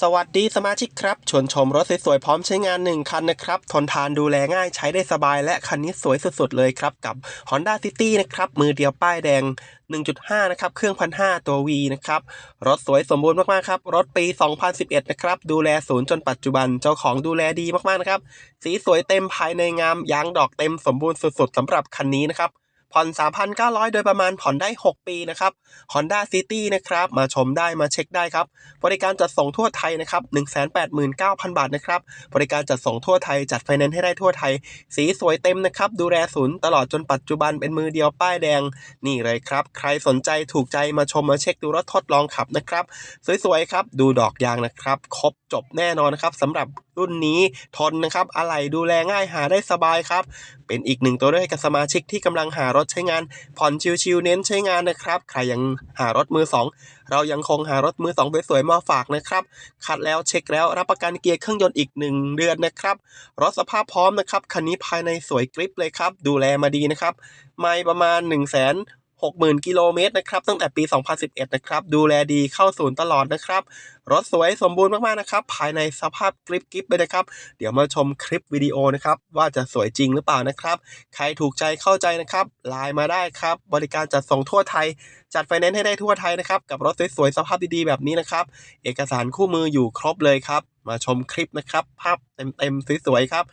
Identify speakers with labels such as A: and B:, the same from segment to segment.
A: สวัสดีสมาชิกครับชวนชมรถสวยๆพร้อมใช้งาน 1 คันนะครับ ทนทานดูแลง่ายใช้ได้สบายและคันนี้สวยสุดๆเลยครับ กับ Honda City นะครับ มือเดียวป้ายแดง 1.5 นะครับ เครื่องพันห้าตัว V นะครับ รถสวยสมบูรณ์มากๆครับ รถปี 2011 นะครับ ดูแลศูนย์จนปัจจุบันเจ้าของดูแลดีมากๆนะครับ สีสวยเต็มภายในงามยางดอกเต็มสมบูรณ์สุดๆสำหรับคันนี้นะครับ ผ่อน 3,900 โดยประมาณผ่อนได้ 6 ปีนะครับ Honda City นะครับ มาชมได้มาเช็คได้ครับ บริการจัดส่งทั่วไทยนะครับ 189,000 บาทนะครับ บริการจัดส่งทั่วไทยจัดไฟแนนซ์ให้ได้ทั่วไทย สีสวยเต็มนะครับ ดูแลศูนย์ตลอดจนปัจจุบันเป็นมือเดียวป้ายแดง นี่เลยครับ ใครสนใจถูกใจมาชมมาเช็คดูรถทดลองขับนะครับ สวยๆครับ ดูดอกยางนะครับ ครบจบแน่นอนนะครับสำหรับ รุ่นนี้ทนนะครับอะไหล่ดูแลง่ายหาได้สบายครับ เป็นอีกหนึ่งตัวเลือกให้กับสมาชิกที่กำลังหารถใช้งาน ผ่อนชิวๆเน้นใช้งานนะครับ ใครยังหารถมือสองเรายังคงหารถมือสองสวยๆมาฝากนะครับคัดแล้วเช็คแล้วรับประกันเกียร์เครื่องยนต์อีก 1 เดือนนะครับรถสภาพพร้อมนะครับคันนี้ภายในสวยกริปเลยครับ ดูแลมาดีนะครับ ไม่ประมาณ1 6 0 0 0 0 60,000 กิโลเมตรนะครับตั้งแต่ปี 2011 นะครับ ดูแลดีเข้าศูนย์ตลอดนะครับ รถสวยสมบูรณ์มาก ๆ นะครับ ภายในสภาพกริปกริปเลยนะครับ เดี๋ยวมาชมคลิปวิดีโอนะครับ ว่าจะสวยจริงหรือเปล่านะครับ ใครถูกใจเข้าใจนะครับไลน์มาได้ครับ บริการจัดส่งทั่วไทย จัดไฟแนนซ์ให้ได้ทั่วไทยนะครับ กับรถสวยๆสภาพดีๆแบบนี้นะครับเอกสารคู่มืออยู่ครบเลยครับ มาชมคลิปนะครับ ภาพเต็มๆสวยๆครับ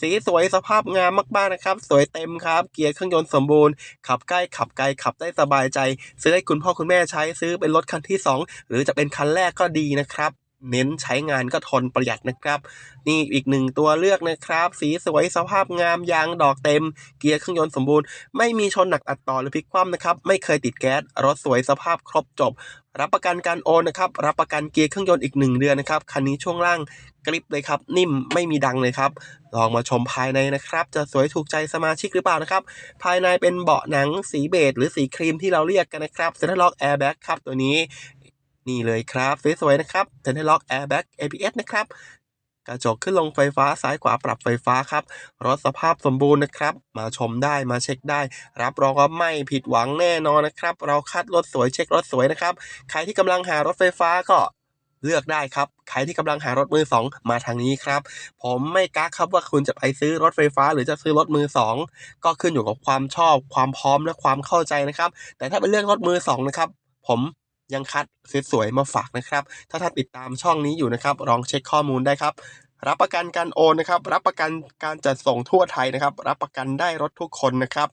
A: สีสวยสภาพงามมากๆนะครับ สวยเต็มครับ เกียร์เครื่องยนต์สมบูรณ์ ขับใกล้ขับไกลขับได้สบายใจ ซื้อให้คุณพ่อคุณแม่ใช้ซื้อเป็นรถคันที่ 2 หรือจะเป็นคันแรกก็ดีนะครับ เน้นใช้งานก็ทนประหยัดนะครับ นี่อีกหนึ่งตัวเลือกนะครับ สีสวยสภาพงามยางดอกเต็ม เกียร์เครื่องยนต์สมบูรณ์ ไม่มีชนหนักอัดต่อหรือพลิกคว่ำนะครับ ไม่เคยติดแก๊ส รถสวยสภาพครบจบ รับประกันการโอนนะครับ รับประกันเกียร์เครื่องยนต์อีก 1 เดือนนะครับ คันนี้ช่วงล่างกริปเลยครับ นิ่มไม่มีดังเลยครับ ลองมาชมภายในนะครับ จะสวยถูกใจสมาชิกหรือเปล่านะครับ ภายในเป็นเบาะหนังสีเบจหรือสีครีมที่เราเรียกกันนะครับเซ็นทรัลล็อกแอร์แบ็กครับตัวนี้ นี่เลยครับสวยๆนะครับเซ็นทรัลล็อกแอร์แบ็ก ABS นะครับกระจกขึ้นลงไฟฟ้าซ้ายขวาปรับไฟฟ้าครับ รถสภาพสมบูรณ์นะครับ มาชมได้มาเช็คได้ รับรองว่าไม่ผิดหวังแน่นอนนะครับ เราคัดรถสวยเช็ครถสวยนะครับ ใครที่กำลังหารถไฟฟ้าก็เลือกได้ครับ ใครที่กำลังหารถมือสองมาทางนี้ครับ ผมไม่กักครับว่าคุณจะไปซื้อรถไฟฟ้า หรือจะซื้อรถมือสองก็ขึ้นอยู่กับความชอบ ความพร้อมและความเข้าใจนะครับ แต่ถ้าเป็นเรื่องรถมือสองนะครับผม ยังคัดสวยๆมาฝากนะครับ ถ้าท่านติดตามช่องนี้อยู่นะครับลองเช็คข้อมูลได้ครับ รับประกันการโอนนะครับ รับประกันการจัดส่งทั่วไทยนะครับ รับประกันได้รถทุกคนนะครับ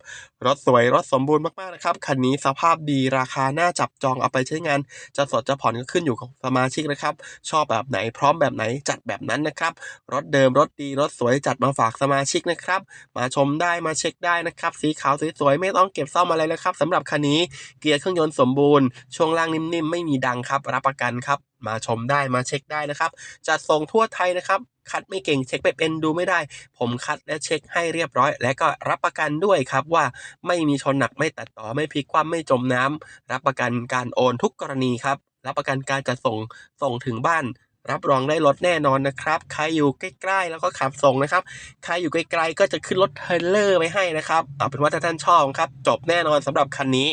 A: รถสวยรถสมบูรณ์มากๆนะครับคันนี้สภาพดีราคาน่าจับจองเอาไปใช้งาน จะสดจะผ่อนก็ขึ้นอยู่กับสมาชิกนะครับ ชอบแบบไหนพร้อมแบบไหนจัดแบบนั้นนะครับ รถเดิมรถดีรถสวยจัดมาฝากสมาชิกนะครับ มาชมได้มาเช็คได้นะครับ สีขาวสวยๆไม่ต้องเก็บซ่อมอะไรเลยครับสำหรับคันนี้เกียร์เครื่องยนต์สมบูรณ์ช่วงล่างนิ่มๆไม่มีดังครับ รับประกันครับมาชมได้มาเช็คได้นะครับ จัดส่งทั่วไทยนะครับ คัดไม่เก่งเช็คไปเป็นดูไม่ได้ ผมคัดและเช็คให้เรียบร้อย และก็รับประกันด้วยครับว่าไม่มีชนหนักไม่ตัดต่อไม่พลิกคว่ำไม่จมน้ำรับประกันการโอนทุกกรณีครับ รับประกันการจัดส่งส่งถึงบ้านรับรองได้รถแน่นอนนะครับ ใครอยู่ใกล้ๆ แล้วก็ขับส่งนะครับ ใครอยู่ไกลๆ ก็จะขึ้นรถเทรลเลอร์ไปให้นะครับ เอาเป็นว่าถ้าท่านชอบครับ จบแน่นอนสำหรับคันนี้